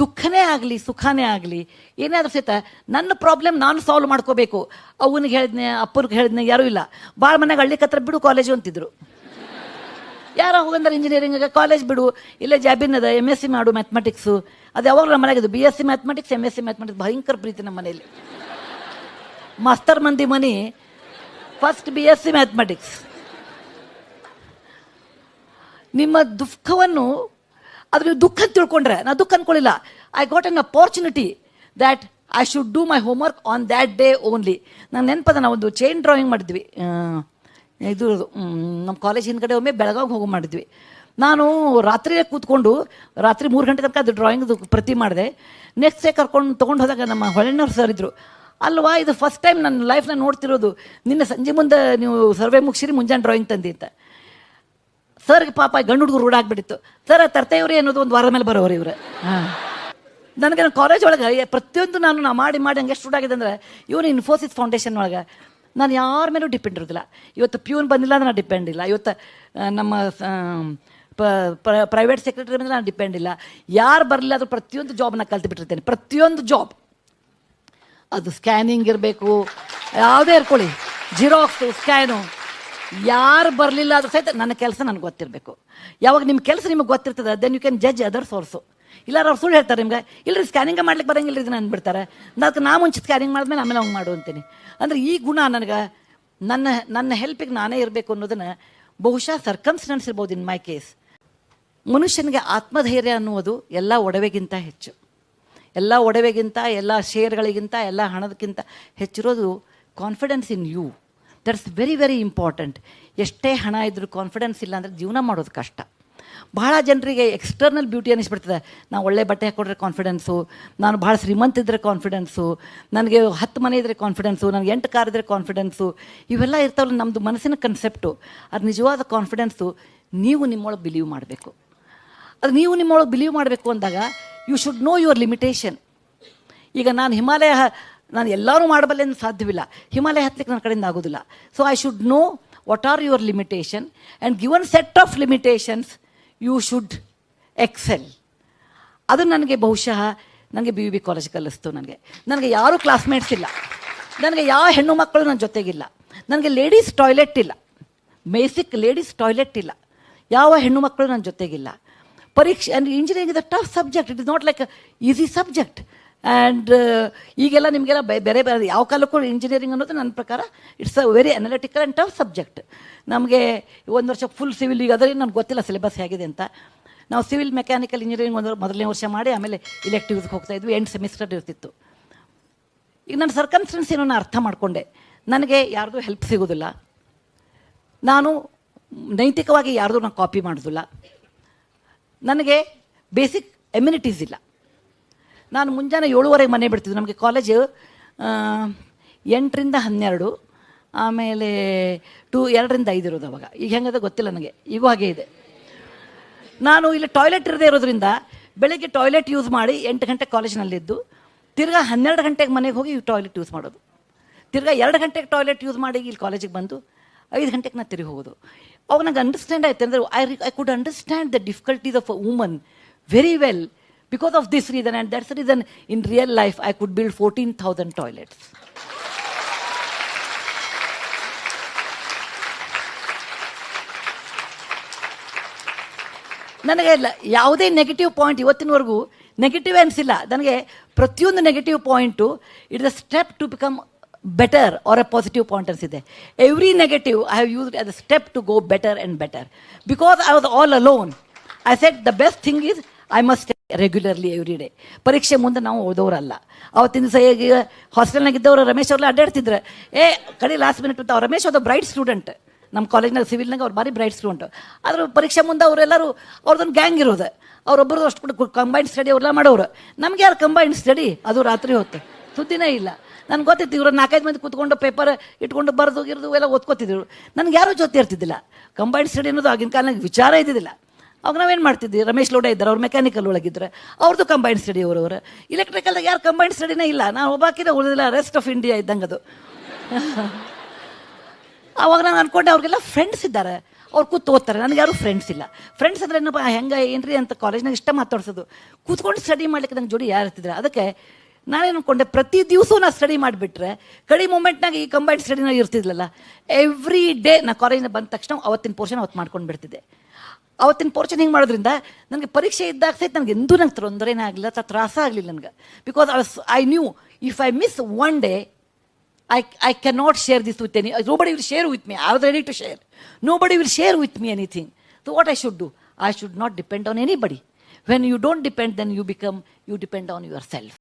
ದುಃಖನೇ ಆಗಲಿ, ಸುಖನೇ ಆಗಲಿ, ಏನಾದರೂ ಸಹಿತ ನನ್ನ ಪ್ರಾಬ್ಲಮ್ ನಾನು ಸಾಲ್ವ್ ಮಾಡ್ಕೋಬೇಕು. ಅವನಿಗೆ ಹೇಳಿದ್ನೆ, ಅಪ್ಪನಿಗೆ ಹೇಳಿದ್ನೆ, ಯಾರೂ ಇಲ್ಲ. ಭಾಳ ಮನೆಗೆ ಹಳ್ಳಿ ಹತ್ರ ಬಿಡು ಕಾಲೇಜು ಅಂತಿದ್ರು. ಯಾರು ಹೋಗಂದ್ರೆ ಇಂಜಿನಿಯರಿಂಗ್ ಕಾಲೇಜ್ ಬಿಡು, ಇಲ್ಲೇ ಜಾಬಿನ್ ಅದ ಎಂ ಎಸ್ ಸಿ ಮಾಡು ಮ್ಯಾಥಮೆಟಿಕ್ಸು ಅದು ಯಾವಾಗ ನಮ್ಮ ಮನೆಗೆ B S C mathematics M S C mathematics ಭಯಂಕರ ಪ್ರೀತಿ ನಮ್ಮ ಮನೆಯಲ್ಲಿ. ಮಾಸ್ತರ್ ಮಂದಿ ಮನಿ first B S C mathematics ನಿಮ್ಮ ದುಃಖವನ್ನು ನೀವು ದುಃಖ ತಿಳ್ಕೊಂಡ್ರೆ, ನಾ ದುಃಖ ಅನ್ಕೊಳ್ಳಿಲ್ಲ I got an opportunity that I should do my homework on that day only ನಾನು ನೆನಪದ ಒಂದು ಚೈನ್ ಡ್ರಾಯಿಂಗ್ ಮಾಡಿದ್ವಿ. ಇದು ನಮ್ಮ ಕಾಲೇಜ್ ಹಿಂದ್ಗಡೆ ಒಮ್ಮೆ ಬೆಳಗಾವಿಗೆ ಹೋಗಿ ಮಾಡಿದ್ವಿ. ನಾನು ರಾತ್ರಿ ಕೂತ್ಕೊಂಡು, ರಾತ್ರಿ ಮೂರು ಗಂಟೆ ತನಕ ಅದು ಡ್ರಾಯಿಂಗ್ದು ಪ್ರತಿ ಮಾಡಿದೆ. ನೆಕ್ಸ್ಟ್ ಡೇ ಕರ್ಕೊಂಡು, ತೊಗೊಂಡು ಹೋದಾಗ ನಮ್ಮ ಹೊಳೆನವ್ರು ಸರ್ ಇದ್ದರು ಅಲ್ವಾ, ಇದು ಫಸ್ಟ್ ಟೈಮ್ ನನ್ನ ಲೈಫ್ನ ನೋಡ್ತಿರೋದು. ನಿನ್ನೆ ಸಂಜೆ ಮುಂದೆ ನೀವು ಸರ್ವೆ ಮುಗಿಸಿರಿ, ಮುಂಜಾನೆ ಡ್ರಾಯಿಂಗ್ ತಂದಿ ಅಂತ. ಸರ್ಗೆ ಪಾಪ ಗಂಡು ಹುಡುಗರು ರೂಢ ಆಗ್ಬಿಟ್ಟಿತ್ತು. ಸರ್ ತರ್ತೇವ್ರಿ ಅನ್ನೋದು ಒಂದು ವಾರದ ಮೇಲೆ ಬರೋರು ಇವ್ರು. ಹಾಂ. ನನಗೆ ನಾನು ಕಾಲೇಜ್ ಒಳಗೆ ಪ್ರತಿಯೊಂದು ನಾನು ನಾ ಮಾಡಿ ಮಾಡಿ ಹಂಗೆ ಎಷ್ಟು ಆಗಿದೆ ಅಂದರೆ, ಇವನು ಇನ್ಫೋಸಿಸ್ ಫೌಂಡೇಶನ್ ಒಳಗೆ. ನಾನು ಯಾರ ಮೇಲೂ ಡಿಪೆಂಡ್ ಇರೋದಿಲ್ಲ. ಇವತ್ತು ಪ್ಯೂನ್ ಬಂದಿಲ್ಲ ಅಂದ್ರೆ ನಾನು ಡಿಪೆಂಡ್ ಇಲ್ಲ. ಇವತ್ತು ನಮ್ಮ ಪ್ರೈವೇಟ್ ಸೆಕ್ರೆಟರಿ ಮೇಲೆ ನಾನು ಡಿಪೆಂಡ್ ಇಲ್ಲ. ಯಾರು ಬರಲಿಲ್ಲ ಅದು ಪ್ರತಿಯೊಂದು ಜಾಬ್ನ ಕಲ್ತು ಬಿಟ್ಟಿರ್ತೇನೆ. ಪ್ರತಿಯೊಂದು ಜಾಬ್ ಅದು ಸ್ಕ್ಯಾನಿಂಗ್ ಇರಬೇಕು. ಯಾವುದೇ ಇರ್ಕೊಳ್ಳಿ. ಜಿರಾಕ್ಸು ಸ್ಕ್ಯಾನು ಯಾರು ಬರಲಿಲ್ಲ ಅದು ಸಹಿತ ನನ್ನ ಕೆಲಸ ನನಗೆ ಗೊತ್ತಿರಬೇಕು. ಯಾವಾಗ ನಿಮ್ಮ ಕೆಲಸ ನಿಮಗೆ ಗೊತ್ತಿರ್ತದೆ then you can judge other source ಇಲ್ಲ ಅವ್ರು ಸುಳ್ಳು ಹೇಳ್ತಾರೆ ನಿಮ್ಗೆ ಇಲ್ಲರಿ ಸ್ಕ್ಯಾನಿಂಗ್ ಮಾಡ್ಲಿಕ್ಕೆ ಬರಂಗಿಲ್ಲ ಇದನ್ನ ಅಂದ್ಬಿಡ್ತಾರೆ. ಅದಕ್ಕೆ ನಾ ಮುಂಚೆ ಸ್ಕ್ಯಾನಿಂಗ್ ಮಾಡಿದ್ಮೇಲೆ ಆಮೇಲೆ ಅವ್ನು ಮಾಡು ಅಂತೀನಿ. ಅಂದರೆ ಈ ಗುಣ ನನಗೆ, ನನ್ನ ನನ್ನ ಹೆಲ್ಪಿಗೆ ನಾನೇ ಇರಬೇಕು ಅನ್ನೋದನ್ನು ಬಹುಶಃ ಸರ್ಕಮ್ಸ್ಟೆನ್ಸ್ ಇರ್ಬೋದು ಇನ್ ಮೈ ಕೇಸ್ ಮನುಷ್ಯನಿಗೆ ಆತ್ಮಧೈರ್ಯ ಅನ್ನುವುದು ಎಲ್ಲ ಒಡವೆಗಿಂತ ಹೆಚ್ಚು. ಎಲ್ಲ ಒಡವೆಗಿಂತ, ಎಲ್ಲ ಶೇರ್ಗಳಿಗಿಂತ ಎಲ್ಲ ಹಣದಕ್ಕಿಂತ ಹೆಚ್ಚಿರೋದು confidence in you that's very very important ಎಷ್ಟೇ ಹಣ ಇದ್ದರೂ ಕಾನ್ಫಿಡೆನ್ಸ್ ಇಲ್ಲ ಅಂದರೆ ಜೀವನ ಮಾಡೋದು ಕಷ್ಟ. ಭಾಳ ಜನರಿಗೆ ಎಕ್ಸ್ಟರ್ನಲ್ ಬ್ಯೂಟಿ ಅನ್ನಿಸ್ಬಿಡ್ತದೆ. ನಾವು ಒಳ್ಳೆ ಬಟ್ಟೆ ಹಾಕೊಂಡ್ರೆ ಕಾನ್ಫಿಡೆನ್ಸು ನಾನು ಭಾಳ ಶ್ರೀಮಂತ ಇದ್ದರೆ ಕಾನ್ಫಿಡೆನ್ಸು ನನಗೆ ಹತ್ತು ಮನೆ ಇದ್ದರೆ ಕಾನ್ಫಿಡೆನ್ಸು ನನಗೆ ಎಂಟು ಕಾರ್ ಇದ್ದರೆ ಕಾನ್ಫಿಡೆನ್ಸು ಇವೆಲ್ಲ ಇರ್ತಾವಲ್ಲ ನಮ್ಮದು ಮನಸ್ಸಿನ ಕನ್ಸೆಪ್ಟು ಅದು ನಿಜವಾದ ಕಾನ್ಫಿಡೆನ್ಸು ನೀವು ನಿಮ್ಮೊಳಗೆ ಬಿಲೀವ್ ಮಾಡಬೇಕು. ಅದು ನೀವು ನಿಮ್ಮೊಳಗೆ ಬಿಲೀವ್ ಮಾಡಬೇಕು ಅಂದಾಗ you should know your limitation ಈಗ ನಾನು ಹಿಮಾಲಯ ನಾನು ಎಲ್ಲರೂ ಮಾಡಬಲ್ಲೆ ಸಾಧ್ಯವಿಲ್ಲ. ಹಿಮಾಲಯ ಹತ್ತಲಿಕ್ಕೆ ನನ್ನ ಕಡೆಯಿಂದ ಆಗೋದಿಲ್ಲ. So I should know what are your limitation and given set of limitations you should excel ಅದು ನನಗೆ ಬಹುಶಃ ನನಗೆ ಬಿ ಬಿ ಕಾಲೇಜ್ ಕಲಿಸ್ತು ನನಗೆ. ನನಗೆ ಯಾರೂ ಕ್ಲಾಸ್ಮೇಟ್ಸ್ ಇಲ್ಲ. ನನಗೆ ಯಾವ ಹೆಣ್ಣು ಮಕ್ಕಳು ನನ್ನ ಜೊತೆಗಿಲ್ಲ. ನನಗೆ ಲೇಡೀಸ್ ಟಾಯ್ಲೆಟ್ ಇಲ್ಲ. ಬೇಸಿಕ್ ಲೇಡೀಸ್ ಟಾಯ್ಲೆಟ್ ಇಲ್ಲ. ಯಾವ ಹೆಣ್ಣು ಮಕ್ಕಳು ನನ್ನ ಜೊತೆಗಿಲ್ಲ. ಪರೀಕ್ಷೆ ಅಂದರೆ engineering is a tough subject it is not like easy subject and ಈಗೆಲ್ಲ ನಿಮಗೆಲ್ಲ ಬೇರೆ ಬೇರೆ ಯಾವ ಕಾಲಕ್ಕೂ ಇಂಜಿನಿಯರಿಂಗ್ ಅನ್ನೋದು ನನ್ನ ಪ್ರಕಾರ it's a very analytical and tough subject ನಮಗೆ ಒಂದು ವರ್ಷ ಫುಲ್ ಸಿವಿಲ್ ಈಗ ಅದರಲ್ಲಿ ನನಗೆ ಗೊತ್ತಿಲ್ಲ ಸಿಲೆಬಸ್ ಹೇಗಿದೆ ಅಂತ. ನಾವು ಸಿವಿಲ್ ಮೆಕ್ಯಾನಿಕಲ್ ಇಂಜಿನಿಯರಿಂಗ್ ಒಂದು ಮೊದಲನೇ ವರ್ಷ ಮಾಡಿ ಆಮೇಲೆ ಇಲೆಕ್ಟಿವ್ಸ್ಗೆ ಹೋಗ್ತಾ ಇದ್ವಿ ಎಂಟು ಸೆಮಿಸ್ಟರ್ ಇರ್ತಿತ್ತು. ಈಗ ನನ್ನ ಸರ್ಕಮ್ಸ್ಟೆನ್ಸ್ ಏನೋ ನಾನು ಅರ್ಥ ಮಾಡಿಕೊಂಡೆ. ನನಗೆ ಯಾರ್ದು ಹೆಲ್ಪ್ ಸಿಗೋದಿಲ್ಲ. ನಾನು ನೈತಿಕವಾಗಿ ಯಾರ್ದು ನಾನು ಕಾಪಿ ಮಾಡೋದಿಲ್ಲ. ನನಗೆ ಬೇಸಿಕ್ ಎಮ್ಯುನಿಟೀಸ್ ಇಲ್ಲ. ನಾನು ಮುಂಜಾನೆ ಏಳುವರೆಗೆ ಮನೆ ಬಿಡ್ತಿದ್ದೆ. ನಮಗೆ ಕಾಲೇಜು ಎಂಟರಿಂದ ಹನ್ನೆರಡು, ಆಮೇಲೆ ಟು, ಎರಡರಿಂದ ಐದು ಇರೋದು ಅವಾಗ. ಈಗ ಹೆಂಗದ ಗೊತ್ತಿಲ್ಲ ನನಗೆ. ಈಗೂ ಹಾಗೆ ಇದೆ. ನಾನು ಇಲ್ಲಿ ಟಾಯ್ಲೆಟ್ ಇರದೇ ಇರೋದ್ರಿಂದ ಬೆಳಗ್ಗೆ ಟಾಯ್ಲೆಟ್ ಯೂಸ್ ಮಾಡಿ ಎಂಟು ಗಂಟೆ ಕಾಲೇಜ್ನಲ್ಲಿದ್ದು, ತಿರ್ಗಾ ಹನ್ನೆರಡು ಗಂಟೆಗೆ ಮನೆಗೆ ಹೋಗಿ ಟಾಯ್ಲೆಟ್ ಯೂಸ್ ಮಾಡೋದು. ತಿರ್ಗಾ ಎರಡು ಗಂಟೆಗೆ ಟಾಯ್ಲೆಟ್ ಯೂಸ್ ಮಾಡಿ ಇಲ್ಲಿ ಕಾಲೇಜಿಗೆ ಬಂದು, ಐದು ಗಂಟೆಗೆ ನಾನು ತಿರುಗಿ ಹೋಗೋದು. ಅವಾಗ ನಂಗೆ ಅಂಡರ್ಸ್ಟ್ಯಾಂಡ್ ಆಯ್ತು. ಅಂದರೆ I I could understand the difficulties of a woman very well because of this reason and that's reason in real life I could build fourteen thousand toilets ನನಗೆ ಲ- ಯಾವುದೇ ನೆಗೆಟಿವ್ ಪಾಯಿಂಟ್ ಇವತ್ತಿನವರೆಗೂ ನೆಗೆಟಿವ್ ಅನಿಸಿಲ್ಲ ನನಗೆ ಪ್ರತಿಯೊಂದು negative point it a step to become better or a positive point ಅನಿಸಿದೆ every negative I have used as a step to go better and better because I was all alone I set the best thing is I must regularly every day ಪರೀಕ್ಷೆ ಮುಂದೆ ನಾವು ಓದೋರಲ್ಲ. ಅವತ್ತಿನ ದಿವಸ ಈಗ ಹಾಸ್ಟೆಲ್ನಾಗಿದ್ದವರು ರಮೇಶ್ ಅವ್ರಲ್ಲಿ ಅಡ್ಡಾಡ್ತಿದ್ರು. ಏ, ಕಡೆ ಲಾಸ್ಟ್ ಮಿನಿಟ್ ಅಂತ ಅವ್ರು, ರಮೇಶ್ ಅದು ಬ್ರೈಟ್ ಸ್ಟೂಡೆಂಟ್ ನಮ್ಮ ಕಾಲೇಜ್ನಾಗ ಸಿವಿಲ್ನಾಗ ಅವ್ರು ಭಾರಿ ಬ್ರೈಟ್ ಸ್ಟೂಡೆಂಟ್ ಆದರೂ ಪರೀಕ್ಷೆ ಮುಂದೆ ಅವರೆಲ್ಲರೂ ಅವ್ರದ್ದೊಂದು ಗ್ಯಾಂಗ್ ಇರೋದು. ಅವ್ರೊಬ್ಬರದು ಅಷ್ಟು ಕಂಬೈನ್ಡ್ ಸ್ಟಡಿ ಅವ್ರೆಲ್ಲ ಮಾಡೋರು. ನಮ್ಗೆ ಯಾರು ಕಂಬೈನ್ಡ್ ಸ್ಟಡಿ ಅದು ರಾತ್ರಿ ಹೊತ್ತು. ಸುದ್ದಿನೇ ಇಲ್ಲ. ನನಗೆ ಗೊತ್ತಿತ್ತು ಇವರು ನಾಲ್ಕೈದು ಮಂದಿ ಕೂತ್ಕೊಂಡು ಪೇಪರ್ ಇಟ್ಕೊಂಡು ಬರೆದು, ಗಿರ್ದು ಎಲ್ಲ ಓದ್ಕೋತಿದ್ರು. ನನಗೆ ಯಾರೂ ಜೊತೆ ಇರ್ತಿದ್ದಿಲ್ಲ. ಕಂಬೈನ್ಡ್ ಸ್ಟಡಿ ಅನ್ನೋದು ಆಗಿನ ಕಾಲನಾಗ ವಿಚಾರ ಇದ್ದಿದ್ದಿಲ್ಲ. ಅವಾಗ ನಾವೇನು ಮಾಡ್ತಿದ್ವಿ? ರಮೇಶ್ ಲೋಡ ಇದ್ದಾರೆ, ಅವ್ರು ಮೆಕ್ಯಾನಿಕಲ್ ಒಳಗಿದ್ರೆ. ಅವ್ರದ್ದು ಕಂಬೈನ್ ಸ್ಟಡಿ ಅವರವರು. ಇಲೆಕ್ಟ್ರಿಕಲ್ದಾಗ ಯಾರು ಕಂಬೈನ್ ಸ್ಟಡಿನೇ ಇಲ್ಲ. ನಾನು ಒಬ್ಬಾಕಿದ, ಉಳಿದಿಲ್ಲ. ರೆಸ್ಟ್ ಆಫ್ ಇಂಡಿಯಾ ಇದ್ದಂಗೆ ಅದು. ಅವಾಗ ನಾನು ಅನ್ಕೊಂಡೆ, ಅವ್ರಿಗೆಲ್ಲ ಫ್ರೆಂಡ್ಸ್ ಇದ್ದಾರೆ. ಅವ್ರು ಕೂತ್ ಓದ್ತಾರೆ. ನನಗೆ ಯಾರು ಫ್ರೆಂಡ್ಸ್ ಇಲ್ಲ. ಫ್ರೆಂಡ್ಸ್ ಅಂದ್ರೆ ಏನಪ್ಪ, ಹೆಂಗೆ, ಏನ್ರಿ ಅಂತ ಕಾಲೇಜ್ನಾಗ ಇಷ್ಟ ಮಾತಾಡ್ಸೋದು. ಕೂತ್ಕೊಂಡು ಸ್ಟಡಿ ಮಾಡ್ಲಿಕ್ಕೆ ನಂಗೆ ಜೋಡಿ ಯಾರು ಇರ್ತಿದ್ರೆ? ಅದಕ್ಕೆ ನಾನೇನು ಅನ್ಕೊಂಡೆ, ಪ್ರತಿ ದಿವಸ ನಾನು ಸ್ಟಡಿ ಮಾಡಿಬಿಟ್ರೆ ಕಡಿ ಮೂಮೆಂಟ್ನಾಗ ಈ ಕಂಬೈನ್ಡ್ ಸ್ಟಡಿನ ಇರ್ತಿದ್ಲಲ್ಲ ಎವ್ರಿ ಡೇ ನಾ ಕಾಲೇಜಿನ ಬಂದ ತಕ್ಷಣ ಅವತ್ತಿನ ಪೋರ್ಷನ್ ಅವತ್ತು ಮಾಡ್ಕೊಂಡು ಬಿಡ್ತಿದ್ದೆ. ಅವತ್ತಿನ ಪೋರ್ಷನ್ ಹಿಂಗೆ ಮಾಡೋದ್ರಿಂದ ನನಗೆ ಪರೀಕ್ಷೆ ಇದ್ದಾಗ ಸಹಿತ ನನಗೆ ಎಂದೂ ನಂಗೆ ತೊಂದರೆನೇ ಆಗಲಿಲ್ಲ ಅಥವಾ ತ್ರಾಸ ಆಗಲಿಲ್ಲ ನನಗೆ because I knew if I miss one day I, I cannot share this with any, nobody will share with me. I was ready to share. Nobody will share with me anything. So what I should do? I should not depend on anybody. When you don't depend, then you become, you depend on yourself.